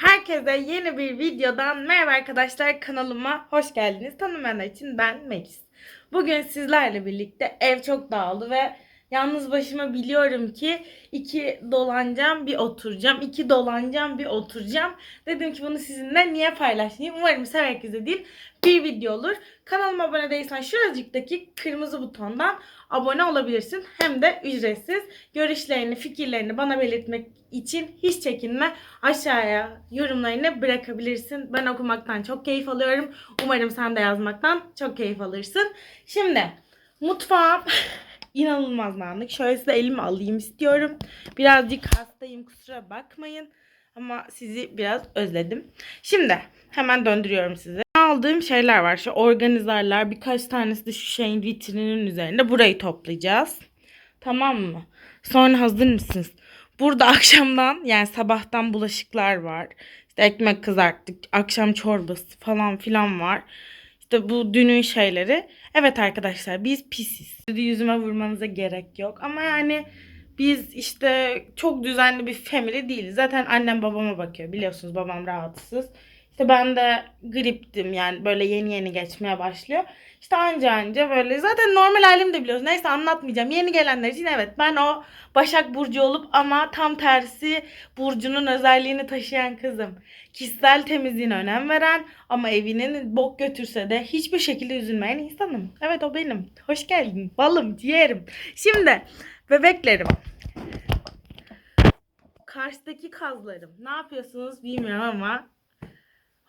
Herkese yeni bir videodan merhaba arkadaşlar kanalıma hoş geldiniz. Tanımayanlar için ben Melis. Bugün sizlerle birlikte ev çok dağıldı ve yalnız başıma biliyorum ki iki dolanacağım bir oturacağım. iki dolanacağım bir oturacağım. Dedim ki bunu sizinle niye paylaşmayayım. Umarım severek izlediğim bir video olur. Kanalıma abone değilsen şuracıktaki kırmızı butondan abone olabilirsin. Hem de ücretsiz. Görüşlerini, fikirlerini bana belirtmek için hiç çekinme. Aşağıya yorumlarını bırakabilirsin. Ben okumaktan çok keyif alıyorum. Umarım sen de yazmaktan çok keyif alırsın. Şimdi mutfağım inanılmaz dağınık. Şöyle size elimi alayım istiyorum. Birazcık hastayım kusura bakmayın. Ama sizi biraz özledim. Şimdi hemen döndürüyorum sizi. Aldığım şeyler var. Şu organizerler birkaç tanesi de şu şeyin vitrininin üzerinde. Burayı toplayacağız. Tamam mı? Sonra hazır mısınız? Burada akşamdan yani sabahtan bulaşıklar var. İşte ekmek kızarttık. Akşam çorbası falan filan var. İşte bu dünün şeyleri. Evet arkadaşlar biz pisiz. Yüzüme vurmanıza gerek yok. Ama yani biz işte çok düzenli bir family değiliz. Zaten annem babama bakıyor. Biliyorsunuz babam rahatsız. İşte ben de griptim yani böyle yeni yeni geçmeye başlıyor. İşte anca anca böyle zaten normal halimi de biliyorsun. Neyse anlatmayacağım. Yeni gelenler için evet ben o Başak Burcu olup ama tam tersi Burcu'nun özelliğini taşıyan kızım. Kişisel temizliğine önem veren ama evinin bok götürse de hiçbir şekilde üzülmeyen insanım. Evet o benim. Hoş geldin. Balım, ciğerim. Şimdi bebeklerim. Karşıdaki kazlarım. Ne yapıyorsunuz bilmiyorum ama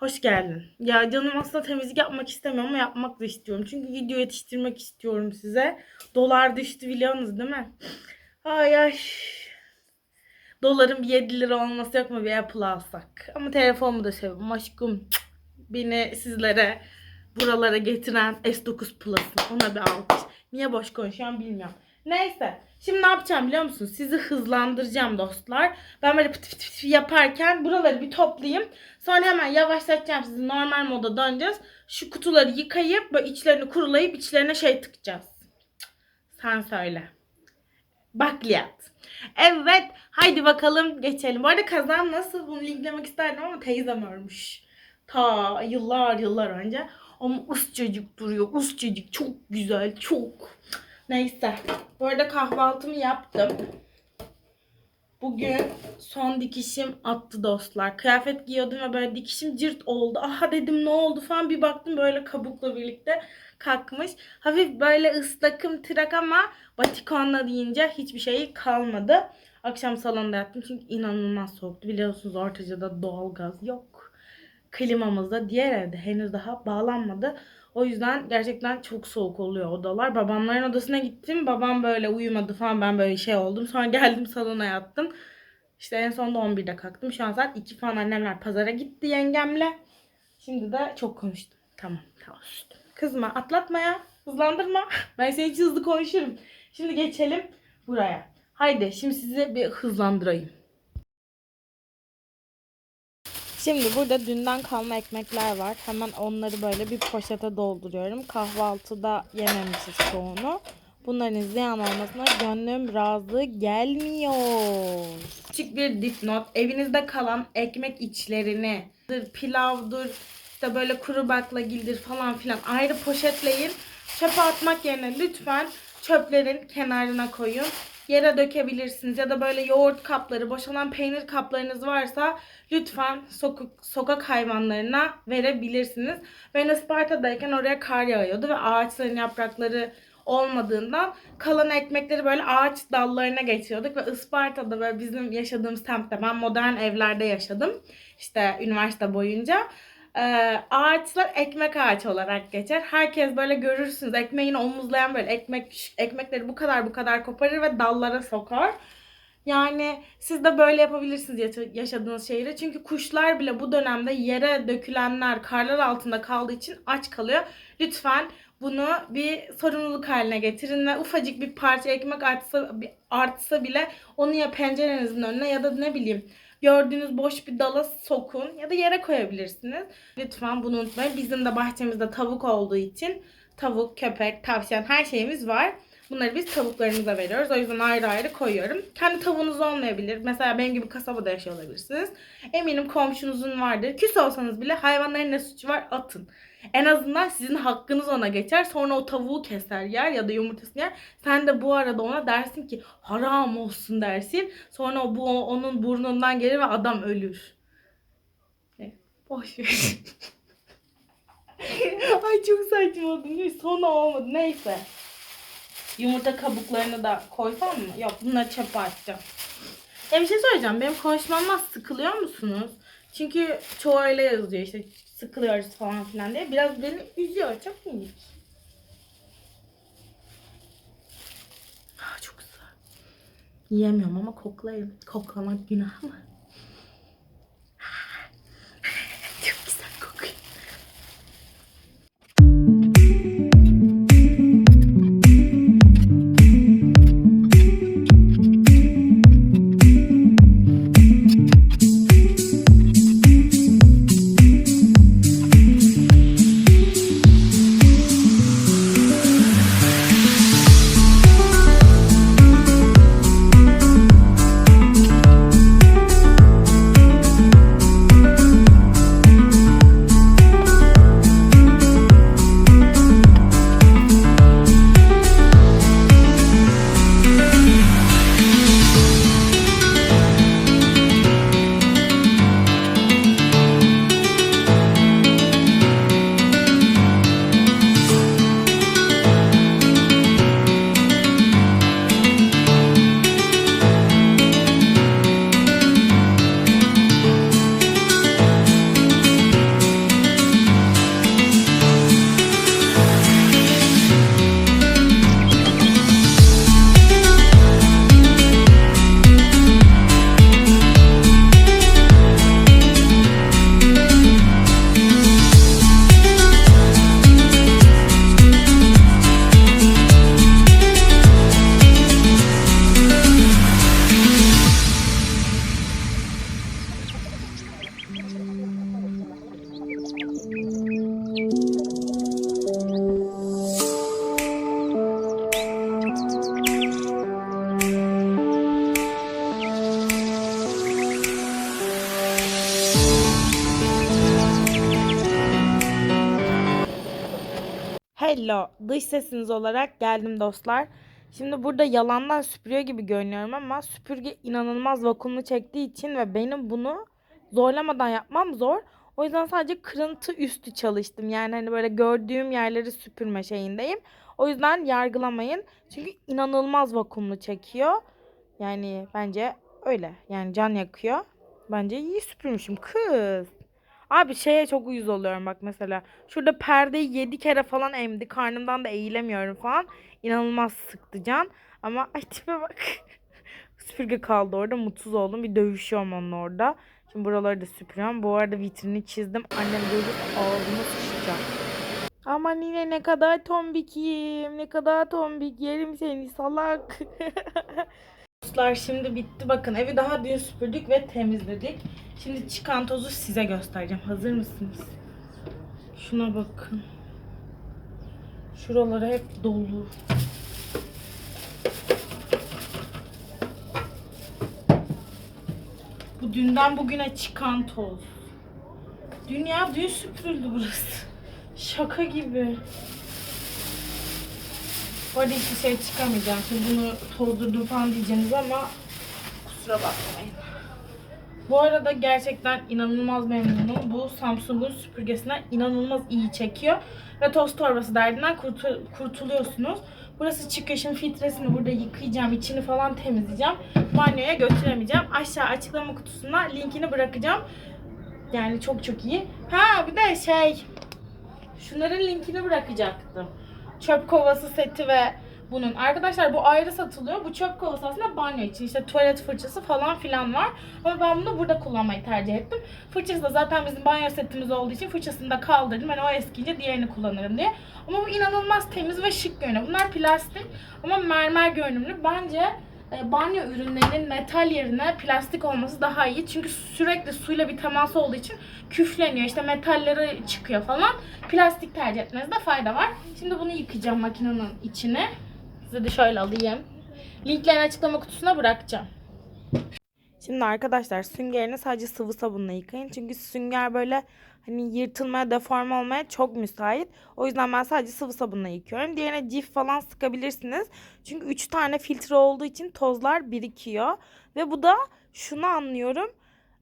Hoş geldin. Ya canım aslında temizlik yapmak istemiyorum ama yapmak da istiyorum. Çünkü video yetiştirmek istiyorum size. Dolar düştü biliyorsunuz değil mi? Ay ay. Doların bir 7 lira olması yok mu bir Apple alsak? Ama telefonumu da seviyorum aşkım. Beni sizlere buralara getiren S9 Plus'ın ona bir alkış. Niye boş konuşuyorum bilmiyorum. Neyse. Şimdi ne yapacağım biliyor musunuz? Sizi hızlandıracağım dostlar. Ben böyle pıt pıt pıt yaparken buraları bir toplayayım. Sonra hemen yavaşlatacağım sizi. Normal moda döneceğiz. Şu kutuları yıkayıp böyle içlerini kurulayıp içlerine şey tıkacağız. Sen söyle. Bakliyat. Evet. Haydi bakalım geçelim. Bu arada kazan nasıl? Bunu linklemek isterdim ama teyzem ölmüş. Ta yıllar yıllar önce. Ama uscacık duruyor. Uscacık. Çok güzel. Çok. Neyse. Bu arada kahvaltımı yaptım. Bugün son dikişim attı dostlar. Kıyafet giyiyordum ve böyle dikişim cırt oldu. Aha dedim ne oldu falan bir baktım böyle kabukla birlikte kalkmış. Hafif böyle ıslakım tırak ama batikonla deyince hiçbir şey kalmadı. Akşam salonda yattım çünkü inanılmaz soğuktu. Biliyorsunuz Ortaca'da doğalgaz yok. Klimamız da diğer evde henüz daha bağlanmadı. O yüzden gerçekten çok soğuk oluyor odalar. Babamların odasına gittim. Babam böyle uyumadı falan. Ben böyle şey oldum. Sonra geldim salona yattım. İşte en sonunda 11'de kalktım. Şu an saat 2 falan annemler pazara gitti yengemle. Şimdi de çok konuştum. Tamam tamam. Kızma atlatma ya. Hızlandırma. Ben senin için hızlı konuşurum. Şimdi geçelim buraya. Haydi şimdi sizi bir hızlandırayım. Şimdi burada dünden kalma ekmekler var. Hemen onları böyle bir poşete dolduruyorum. Kahvaltıda yememişiz çoğunu. Bunların ziyan olmasına gönlüm razı gelmiyor. Küçük bir dipnot. Evinizde kalan ekmek içlerini, pilavdır, işte böyle kuru baklagildir falan filan ayrı poşetleyin. Çöpe atmak yerine lütfen çöplerin kenarına koyun. Yere dökebilirsiniz ya da böyle yoğurt kapları, boşalan peynir kaplarınız varsa lütfen sokak, sokak hayvanlarına verebilirsiniz. Ben Isparta'dayken oraya kar yağıyordu ve ağaçların yaprakları olmadığından kalan ekmekleri böyle ağaç dallarına geçiyorduk ve Isparta'da ve bizim yaşadığımız semtte ben modern evlerde yaşadım. İşte üniversite boyunca. Ee, ağaçlar ekmek ağaç olarak geçer. Herkes böyle görürsünüz ekmeğini omuzlayan böyle ekmek ekmekleri bu kadar bu kadar koparır ve dallara sokar. Yani siz de böyle yapabilirsiniz yaşa- yaşadığınız şehirde. Çünkü kuşlar bile bu dönemde yere dökülenler karlar altında kaldığı için aç kalıyor. Lütfen bunu bir sorumluluk haline getirin ve ufacık bir parça ekmek artsa, artsa bile onu ya pencerenizin önüne ya da ne bileyim gördüğünüz boş bir dala sokun ya da yere koyabilirsiniz. Lütfen bunu unutmayın. Bizim de bahçemizde tavuk olduğu için tavuk, köpek, tavşan her şeyimiz var. Bunları biz tavuklarımıza veriyoruz. O yüzden ayrı ayrı koyuyorum. Kendi tavuğunuz olmayabilir. Mesela benim gibi kasabada yaşıyor olabilirsiniz. Eminim komşunuzun vardır. Küs olsanız bile hayvanların ne suçu var atın. En azından sizin hakkınız ona geçer. Sonra o tavuğu keser yer ya da yumurtasını yer. Sen de bu arada ona dersin ki haram olsun dersin. Sonra o bu onun burnundan gelir ve adam ölür. Evet, Boş ver. Ay çok saçma oldu. Sonu olmadı. Neyse. Yumurta kabuklarını da koysam mı? Yok bunları çöpe atacağım. Ya bir şey söyleyeceğim. Benim konuşmamdan sıkılıyor musunuz? Çünkü çoğu öyle yazıyor işte sıkılıyoruz falan filan diye. Biraz beni üzüyor. Çok minik. Ah, çok güzel. Yiyemiyorum ama koklayayım. Koklamak günah mı? Hello, dış sesiniz olarak geldim dostlar. Şimdi burada yalandan süpürüyor gibi görünüyorum ama süpürge inanılmaz vakumlu çektiği için ve benim bunu zorlamadan yapmam zor. O yüzden sadece kırıntı üstü çalıştım. Yani hani böyle gördüğüm yerleri süpürme şeyindeyim. O yüzden yargılamayın. Çünkü inanılmaz vakumlu çekiyor. Yani bence öyle. Yani can yakıyor. Bence iyi süpürmüşüm kız. Abi şeye çok uyuz oluyorum bak mesela. Şurada perdeyi 7 kere falan emdi. Karnımdan da eğilemiyorum falan. İnanılmaz sıktı can. Ama ay tipe bak. Süpürge kaldı orada. Mutsuz oldum. Bir dövüşüyorum onunla orada. Şimdi buraları da süpürüyorum. Bu arada vitrini çizdim. Annem görüp ağzıma sıçacak. Aman yine ne kadar tombikim. Ne kadar tombik. Yerim seni salak. Dostlar şimdi bitti. Bakın evi daha dün süpürdük ve temizledik. Şimdi çıkan tozu size göstereceğim. Hazır mısınız? Şuna bakın. Şuraları hep dolu. Bu dünden bugüne çıkan toz. Dünya dün süpürüldü burası. Şaka gibi. Bu arada hiçbir şey çıkamayacağım. Şimdi bunu tozdurdum falan diyeceğiniz ama kusura bakmayın. Bu arada gerçekten inanılmaz memnunum. Bu Samsung'un süpürgesinden inanılmaz iyi çekiyor. Ve toz torbası derdinden kurtul- kurtuluyorsunuz. Burası çıkışın filtresini burada yıkayacağım. içini falan temizleyeceğim. Banyoya götüremeyeceğim. Aşağı açıklama kutusuna linkini bırakacağım. Yani çok çok iyi. Ha bir de şey şunların linkini bırakacaktım. Çöp kovası seti ve bunun. Arkadaşlar bu ayrı satılıyor. Bu çöp kovası aslında banyo için. İşte tuvalet fırçası falan filan var. Ama ben bunu burada kullanmayı tercih ettim. Fırçası da zaten bizim banyo setimiz olduğu için fırçasını da kaldırdım. Ben o eskiyince diğerini kullanırım diye. Ama bu inanılmaz temiz ve şık görünüyor. Bunlar plastik ama mermer görünümlü. Bence banyo ürünlerinin metal yerine plastik olması daha iyi. Çünkü sürekli suyla bir teması olduğu için küfleniyor. İşte metalleri çıkıyor falan. Plastik tercih etmenizde fayda var. Şimdi bunu yıkayacağım makinenin içine. Size de şöyle alayım. Linklerini açıklama kutusuna bırakacağım. Şimdi arkadaşlar süngerini sadece sıvı sabunla yıkayın. Çünkü sünger böyle hani yırtılmaya, deforme olmaya çok müsait. O yüzden ben sadece sıvı sabunla yıkıyorum. Diğerine cif falan sıkabilirsiniz. Çünkü 3 tane filtre olduğu için tozlar birikiyor. Ve bu da şunu anlıyorum.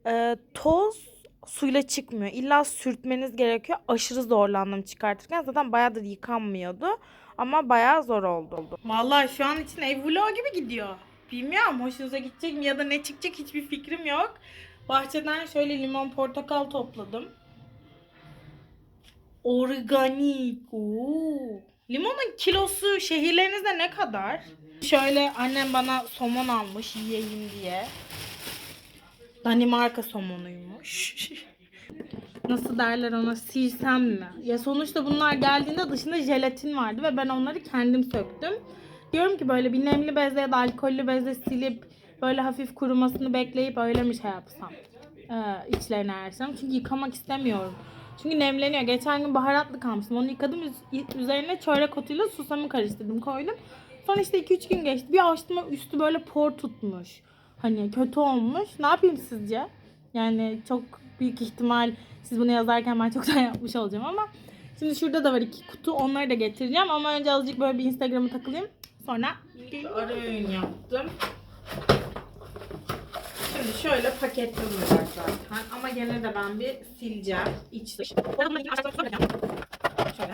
Ee, toz suyla çıkmıyor. İlla sürtmeniz gerekiyor. Aşırı zorlandım çıkartırken. Zaten bayağıdır yıkanmıyordu. Ama bayağı zor oldu. Vallahi şu an için ev vlogu gibi gidiyor. Bilmiyorum hoşunuza gidecek mi ya da ne çıkacak hiçbir fikrim yok. Bahçeden şöyle limon portakal topladım. Organik. Oo. Limonun kilosu şehirlerinizde ne kadar? Şöyle annem bana somon almış yiyeyim diye. Danimarka somonuymuş. Nasıl derler ona silsem mi? Ya sonuçta bunlar geldiğinde dışında jelatin vardı ve ben onları kendim söktüm. Diyorum ki böyle bir nemli bezle ya da alkollü bezle silip böyle hafif kurumasını bekleyip öyle mi şey yapsam? Ee, içlerine ersem. Çünkü yıkamak istemiyorum. Çünkü nemleniyor. Geçen gün baharatlı kalmıştım. Onu yıkadım. Üz- üzerine çörek otuyla susamı karıştırdım koydum. Sonra işte 2-3 gün geçti. Bir açtım üstü böyle por tutmuş. Hani kötü olmuş. Ne yapayım sizce? Yani çok büyük ihtimal siz bunu yazarken ben çoktan yapmış olacağım ama Şimdi şurada da var iki kutu. Onları da getireceğim ama önce azıcık böyle bir Instagram'a takılayım. Sonra bir ara öğün yaptım. Şöyle paketliyorlar zaten. Ama gene de ben bir sileceğim. İç dış. Şöyle.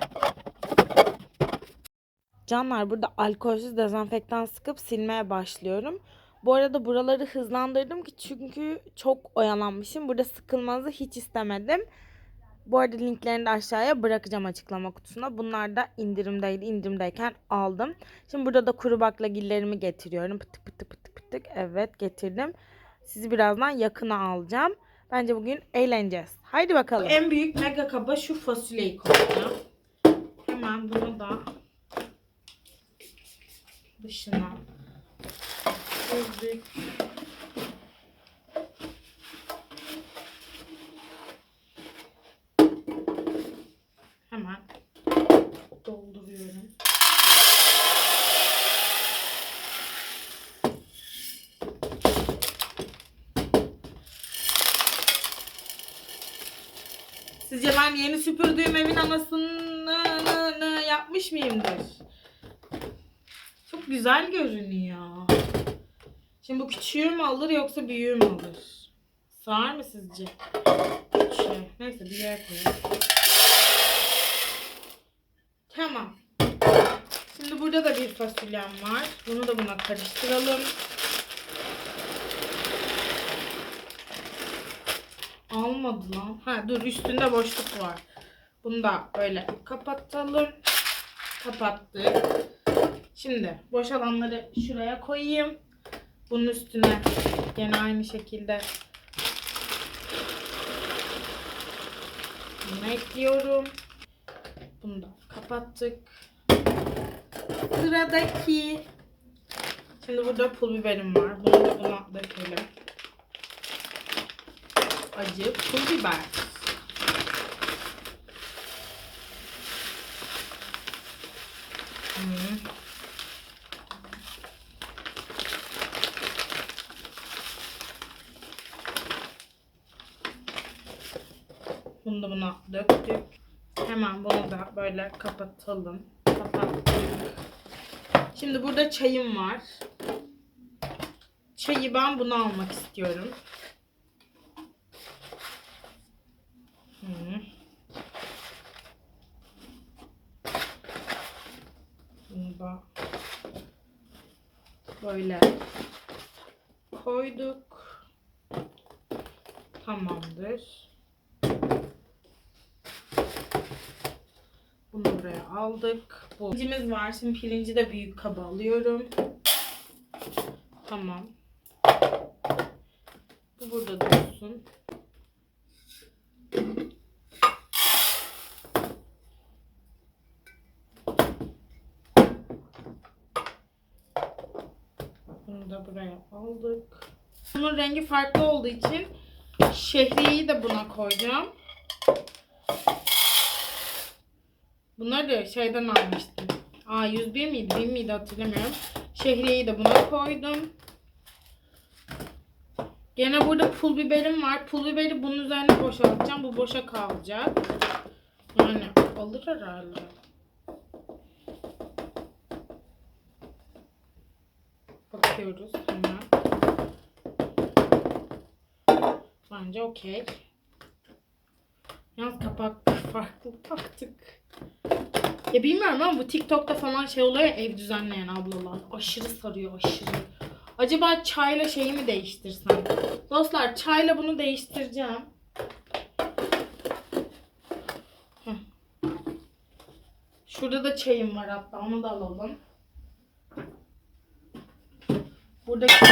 Canlar burada alkolsüz dezenfektan sıkıp silmeye başlıyorum. Bu arada buraları hızlandırdım ki çünkü çok oyalanmışım. Burada sıkılmanızı hiç istemedim. Bu arada linklerini de aşağıya bırakacağım açıklama kutusuna. Bunlar da indirimdeydi. İndirimdeyken aldım. Şimdi burada da kuru baklagillerimi getiriyorum. Pıtık pıtık pıtık pıtık. Evet getirdim. Sizi birazdan yakına alacağım. Bence bugün eğleneceğiz. Haydi bakalım. En büyük mega kaba şu fasulyeyi koyacağım. Hemen bunu da dışına sürdük. Hemen dolduruyorum. Sizce ben yeni süpürdüğüm evin anasını yapmış mıyımdır? Çok güzel görünüyor. Şimdi bu küçüğü mü alır yoksa büyüğü mü alır? Sığar mı sizce? Küçüğü. Neyse bir yere koyalım. Tamam. Şimdi burada da bir fasulyem var. Bunu da buna karıştıralım. Almadı lan. Ha dur üstünde boşluk var. Bunu da böyle kapatalım. Kapattık. Şimdi boş alanları şuraya koyayım. Bunun üstüne gene aynı şekilde bunu ekliyorum. Bunu da kapattık. Sıradaki Şimdi burada pul biberim var. Bunu da buna dökelim. Acı pul biber. Hmm. Bunu da buna döktük. Hemen bunu da böyle kapatalım. Kapattık. Şimdi burada çayım var. Çayı ben bunu almak istiyorum. Da böyle koyduk. Tamamdır. Bunu buraya aldık. Bu pirincimiz var. Şimdi pirinci de büyük kaba alıyorum. Tamam. Bu burada dursun. Bunu da buraya aldık. Bunun rengi farklı olduğu için şehriyeyi de buna koyacağım. Bunları da şeyden almıştım. Aa 101 miydi? 1000 miydi hatırlamıyorum. Şehriyeyi de buna koydum. Gene burada pul biberim var. Pul biberi bunun üzerine boşaltacağım. Bu boşa kalacak. Yani alır herhalde. Bakıyoruz hemen. Bence okey. Yalnız kapak farklı taktık. Ya bilmiyorum ama bu TikTok'ta falan şey oluyor ya ev düzenleyen ablalar. Aşırı sarıyor aşırı. Acaba çayla şeyi mi değiştirsem? Dostlar çayla bunu değiştireceğim. Şurada da çayım var hatta onu da alalım. Buradaki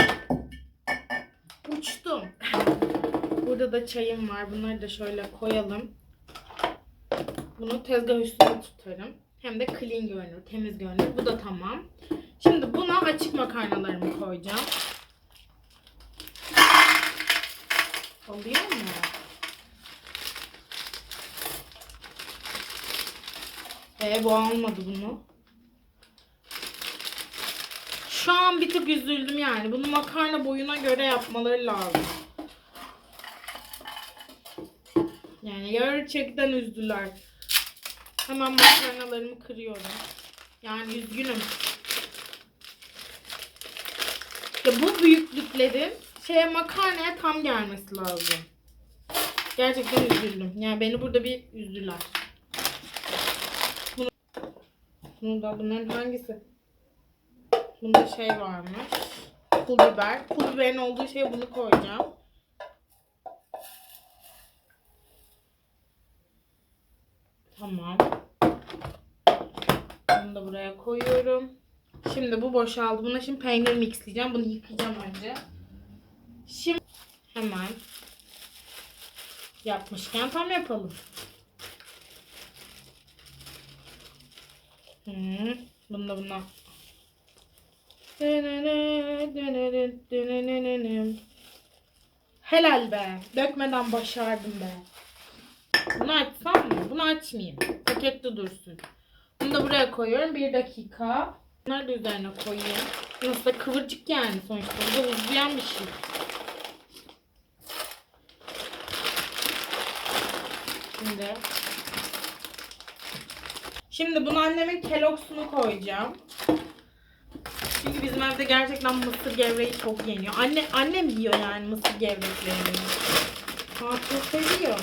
Burada da çayım var. Bunları da şöyle koyalım. Bunu tezgah üstüne tutarım. Hem de clean görünür, temiz görünür. Bu da tamam. Şimdi buna açık makarnalarımı koyacağım. Oluyor mu? Ee, bu almadı bunu. Şu an bir tık üzüldüm yani. Bunu makarna boyuna göre yapmaları lazım. Yani gerçekten üzdüler. Hemen makarnalarımı kırıyorum. Yani üzgünüm. Ya bu büyüklüklerin şeye makarnaya tam gelmesi lazım. Gerçekten üzüldüm. Yani beni burada bir üzdüler. Bunu, da bunların hangisi? Bunda şey varmış. Pul biber. Pul biberin olduğu şeye bunu koyacağım. Tamam. Da buraya koyuyorum. Şimdi bu boşaldı. Buna şimdi peynir mixleyeceğim. Bunu yıkayacağım önce. Şimdi hemen yapmışken tam yapalım. Hmm, bunu da buna. Helal be. Dökmeden başardım be. Bunu açsam mı? Bunu açmayayım. Pakette dursun. Da buraya koyuyorum. Bir dakika. Bunları da üzerine koyayım. Nasıl da kıvırcık yani sonuçta. Bu da uzayan bir şey. Şimdi. Şimdi bunu annemin Kellogg'sunu koyacağım. Çünkü bizim evde gerçekten mısır gevreği çok yeniyor. Anne annem yiyor yani mısır gevreklerini. Çok seviyor.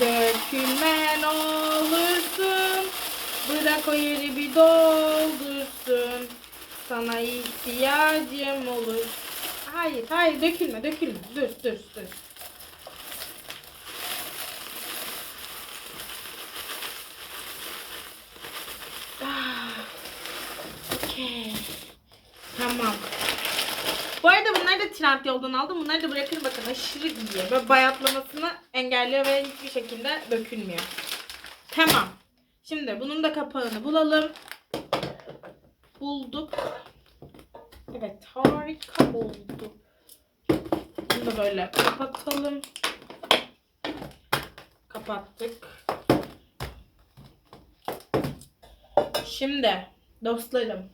Dökülmen olursun. Bırak o yeri bir doldursun. Sana ihtiyacım olur. Hayır, hayır dökülme, dökülme. Dur, dur, dur. Ah. Tamam. Bu arada bunları da trend yoldan aldım. Bunları da bırakır bakın aşırı gidiyor. Böyle bayatlamasını engelliyor ve hiçbir şekilde dökülmüyor. Tamam. Şimdi bunun da kapağını bulalım. Bulduk. Evet harika oldu. Bunu da böyle kapatalım. Kapattık. Şimdi dostlarım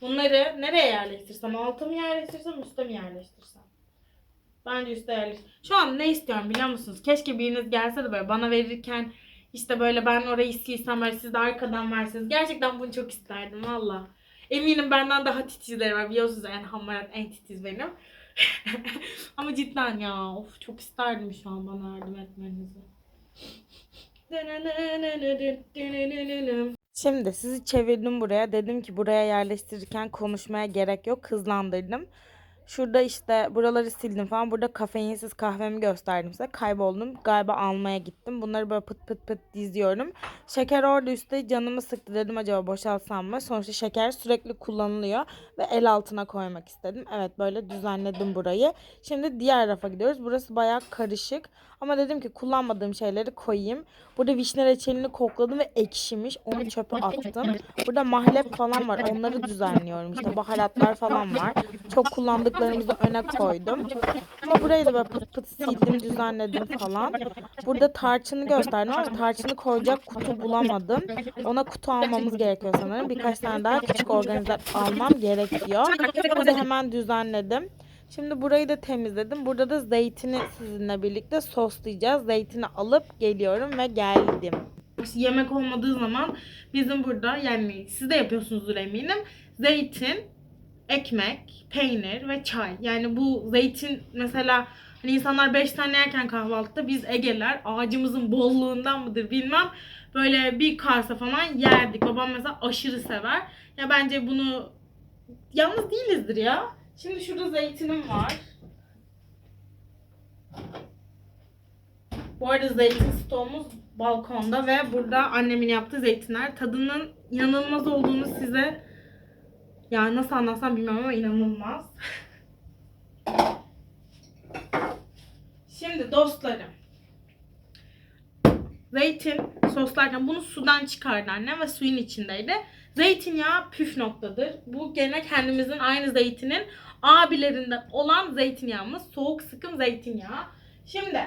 Bunları nereye yerleştirsem? Alta mı yerleştirsem, üste mi yerleştirsem? Bence üste yerleştir. Şu an ne istiyorum biliyor musunuz? Keşke biriniz gelse de böyle bana verirken işte böyle ben orayı silsem böyle siz de arkadan verseniz. Gerçekten bunu çok isterdim valla. Eminim benden daha titizleri var. Biliyorsunuz en hamarat en titiz benim. Ama cidden ya of çok isterdim şu an bana yardım etmenizi. Şimdi sizi çevirdim buraya. Dedim ki buraya yerleştirirken konuşmaya gerek yok. Hızlandırdım. Şurada işte buraları sildim falan. Burada kafeinsiz kahvemi gösterdim size. Kayboldum. Galiba almaya gittim. Bunları böyle pıt pıt pıt diziyorum. Şeker orada üstte canımı sıktı dedim acaba boşaltsam mı? Sonuçta şeker sürekli kullanılıyor. Ve el altına koymak istedim. Evet böyle düzenledim burayı. Şimdi diğer rafa gidiyoruz. Burası bayağı karışık. Ama dedim ki kullanmadığım şeyleri koyayım. Burada vişne reçelini kokladım ve ekşimiş. Onu çöpe attım. Burada mahlep falan var. Onları düzenliyorum. İşte baharatlar falan var. Çok kullandık tabaklarımızı öne koydum. Ama burayı da böyle pıt pıt sildim, düzenledim falan. Burada tarçını gösterdim ama tarçını koyacak kutu bulamadım. Ona kutu almamız gerekiyor sanırım. Birkaç tane daha küçük organizer almam gerekiyor. Burada hemen düzenledim. Şimdi burayı da temizledim. Burada da zeytini sizinle birlikte soslayacağız. Zeytini alıp geliyorum ve geldim. Yemek olmadığı zaman bizim burada yani siz de yapıyorsunuzdur eminim. Zeytin, ekmek, peynir ve çay. Yani bu zeytin mesela hani insanlar 5 tane yerken kahvaltıda biz Egeler ağacımızın bolluğundan mıdır bilmem böyle bir kase falan yerdik. Babam mesela aşırı sever. Ya bence bunu yalnız değilizdir ya. Şimdi şurada zeytinim var. Bu arada zeytin stoğumuz balkonda ve burada annemin yaptığı zeytinler. Tadının inanılmaz olduğunu size yani nasıl anlatsam bilmem ama inanılmaz. Şimdi dostlarım. Zeytin soslarken bunu sudan çıkardı annem ve suyun içindeydi. Zeytinyağı püf noktadır. Bu gene kendimizin aynı zeytinin abilerinden olan zeytinyağımız. Soğuk sıkım zeytinyağı. Şimdi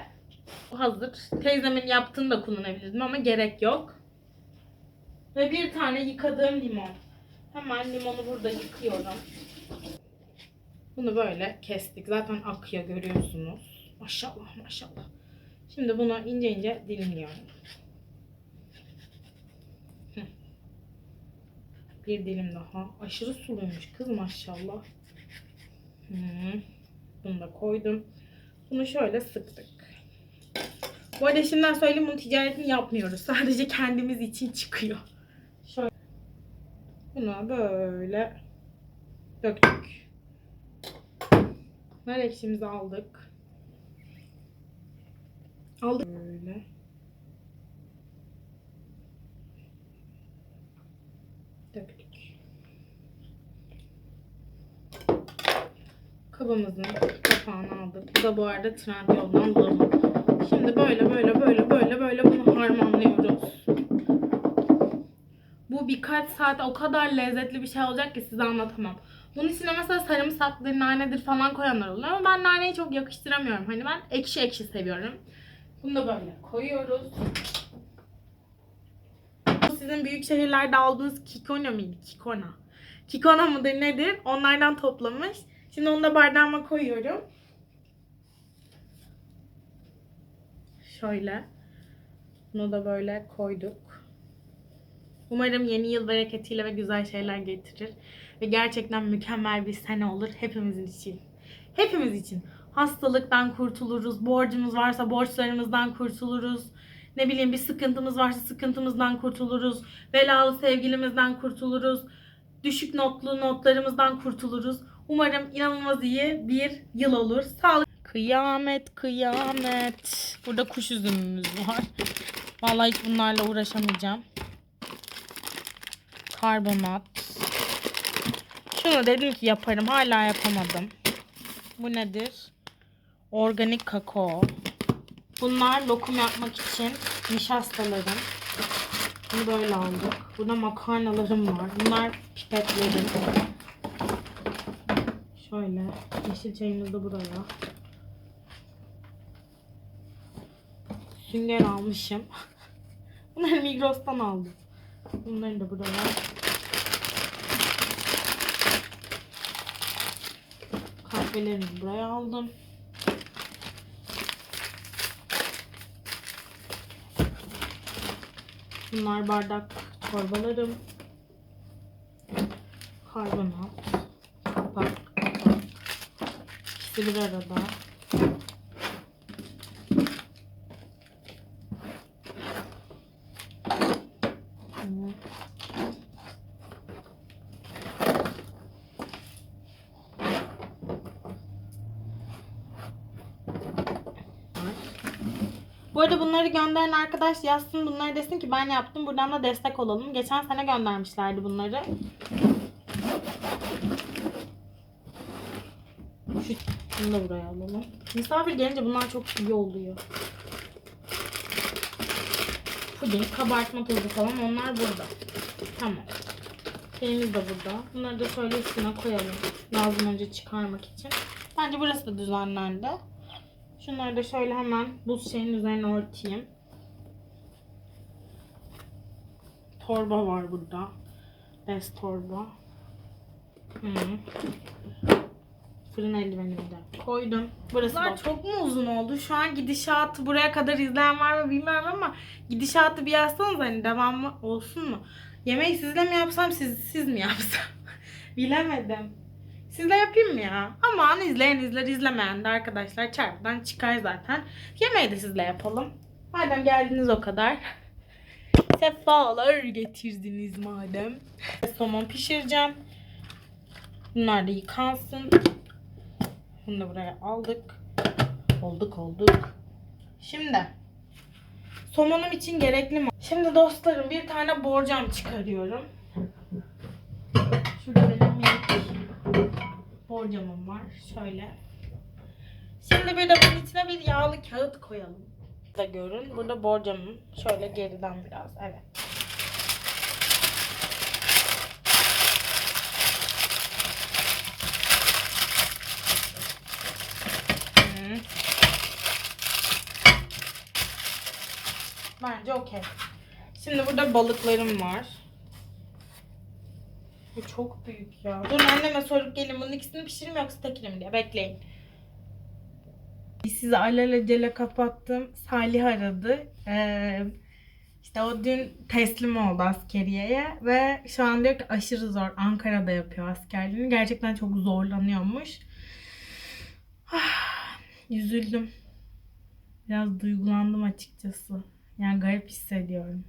hazır. Teyzemin yaptığını da kullanabilirdim ama gerek yok. Ve bir tane yıkadığım limon. Hemen limonu burada yıkıyorum. Bunu böyle kestik. Zaten akıyor görüyorsunuz. Maşallah maşallah. Şimdi bunu ince ince dilimliyorum. Bir dilim daha. Aşırı suluymuş kız maşallah. Bunu da koydum. Bunu şöyle sıktık. Bu arada şimdiden söyleyeyim bunun ticaretini yapmıyoruz. Sadece kendimiz için çıkıyor. Bunu böyle döktük. Nar ekşimizi aldık. Aldık. Böyle. Döktük. Kabımızın kapağını aldık. Bu da bu arada Trendyol'dan bulalım. Şimdi böyle böyle birkaç saat o kadar lezzetli bir şey olacak ki size anlatamam. Bunun içine mesela sarımsaktır, nanedir falan koyanlar oluyor ama ben naneyi çok yakıştıramıyorum. Hani ben ekşi ekşi seviyorum. Bunu da böyle koyuyoruz. Sizin büyük şehirlerde aldığınız kikona mıydı? Kikona. Kikona mıdır nedir? Onlardan toplamış. Şimdi onu da bardağıma koyuyorum. Şöyle. Bunu da böyle koyduk. Umarım yeni yıl bereketiyle ve güzel şeyler getirir. Ve gerçekten mükemmel bir sene olur hepimizin için. Hepimiz için. Hastalıktan kurtuluruz. Borcumuz varsa borçlarımızdan kurtuluruz. Ne bileyim bir sıkıntımız varsa sıkıntımızdan kurtuluruz. Belalı sevgilimizden kurtuluruz. Düşük notlu notlarımızdan kurtuluruz. Umarım inanılmaz iyi bir yıl olur. Sağlık. Kıyamet, kıyamet. Burada kuş üzümümüz var. Vallahi hiç bunlarla uğraşamayacağım. Karbonat. Şunu dedim ki yaparım. Hala yapamadım. Bu nedir? Organik kakao. Bunlar lokum yapmak için nişastalarım. Bunu böyle aldık. Burada makarnalarım var. Bunlar pipetlerim. Şöyle. Yeşil çayımız da buraya. Sünger almışım. Bunları Migros'tan aldım. Bunları da buraya. Kahvelerimi buraya aldım. Bunlar bardak çorbalarım. Karbonat. Kapak. İkisi bir arada. Evet. Bu arada bunları gönderen arkadaş yazsın bunları desin ki ben yaptım buradan da destek olalım. Geçen sene göndermişlerdi bunları. Şu, bunu da buraya alalım. Misafir gelince bunlar çok iyi oluyor. Puding, kabartma tozu falan onlar burada. Tamam. Şeyimiz de burada. Bunları da şöyle üstüne koyalım. Lazım önce çıkarmak için. Bence burası da düzenlendi. Şunları da şöyle hemen buz şeyin üzerine örteyim. Torba var burada. Bez torba. Hı. Fırın eldivenimi de koydum. Burası da çok mu uzun oldu? Şu an gidişatı buraya kadar izleyen var mı bilmiyorum ama gidişatı bir yazsanız hani devamı olsun mu? Yemeği sizle mi yapsam siz, siz mi yapsam? Bilemedim. Sizle yapayım mı ya? Aman izleyen izler izlemeyen de arkadaşlar çarpıdan çıkar zaten. Yemeği de sizle yapalım. Madem geldiniz o kadar. Sefalar getirdiniz madem. Somon pişireceğim. Bunlar da yıkansın. Bunu da buraya aldık. Olduk olduk. Şimdi somonum için gerekli mi? Şimdi dostlarım bir tane borcam çıkarıyorum. Şurada benim minik borcamım var. Şöyle. Şimdi bir de bunun içine bir yağlı kağıt koyalım. Da görün. Burada borcamım. Şöyle geriden biraz. Evet. Bence okey. Şimdi burada balıklarım var. Bu çok büyük ya. Dur anneme sorup gelin bunun ikisini pişireyim yoksa tekini mi diye. Bekleyin. Sizi alelacele kapattım. Salih aradı. Ee, işte o dün teslim oldu askeriyeye ve şu an diyor ki aşırı zor. Ankara'da yapıyor askerliğini. Gerçekten çok zorlanıyormuş. Ah, Üzüldüm. Biraz duygulandım açıkçası. Yani garip hissediyorum.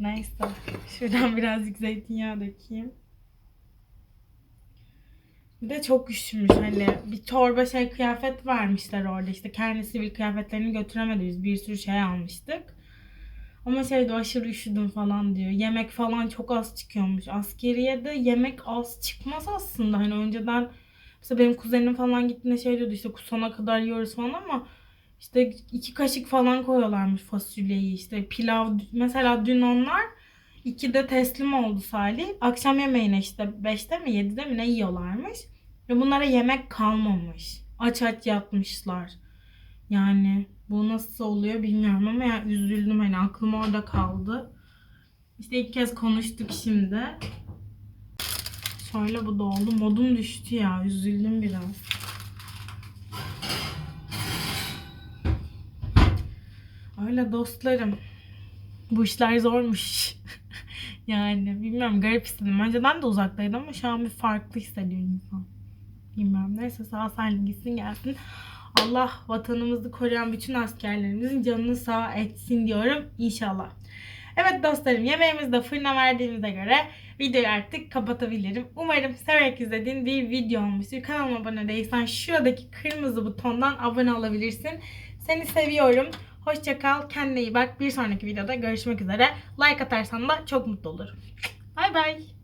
Neyse. Şuradan birazcık zeytinyağı dökeyim. Bir de çok üşümüş hani bir torba şey kıyafet vermişler orada işte kendi sivil kıyafetlerini götüremedi biz bir sürü şey almıştık. Ama şeyde aşırı üşüdüm falan diyor. Yemek falan çok az çıkıyormuş. Askeriye de yemek az çıkmaz aslında. Hani önceden mesela benim kuzenim falan gittiğinde şey diyordu işte kusana kadar yiyoruz falan ama işte iki kaşık falan koyuyorlarmış fasulyeyi işte pilav mesela dün onlar İkide teslim oldu Salih. Akşam yemeğine işte 5'te mi 7'de mi ne yiyorlarmış. Ve bunlara yemek kalmamış. Aç aç yatmışlar. Yani bu nasıl oluyor bilmiyorum ama ya üzüldüm hani aklım orada kaldı. İşte ilk kez konuştuk şimdi. Şöyle bu da oldu. Modum düştü ya. Üzüldüm biraz. Öyle dostlarım. Bu işler zormuş. yani bilmiyorum garip hissettim. Önceden de uzaktaydı ama şu an bir farklı hissediyor insan. Bilmiyorum. Neyse sağ salim gitsin gelsin. Allah vatanımızı koruyan bütün askerlerimizin canını sağ etsin diyorum inşallah. Evet dostlarım yemeğimizi de fırına verdiğimize göre videoyu artık kapatabilirim. Umarım severek izlediğin bir video olmuştur. Kanalıma abone değilsen şuradaki kırmızı butondan abone olabilirsin. Seni seviyorum. Hoşça kal. Kendine iyi bak. Bir sonraki videoda görüşmek üzere. Like atarsan da çok mutlu olurum. Bay bay.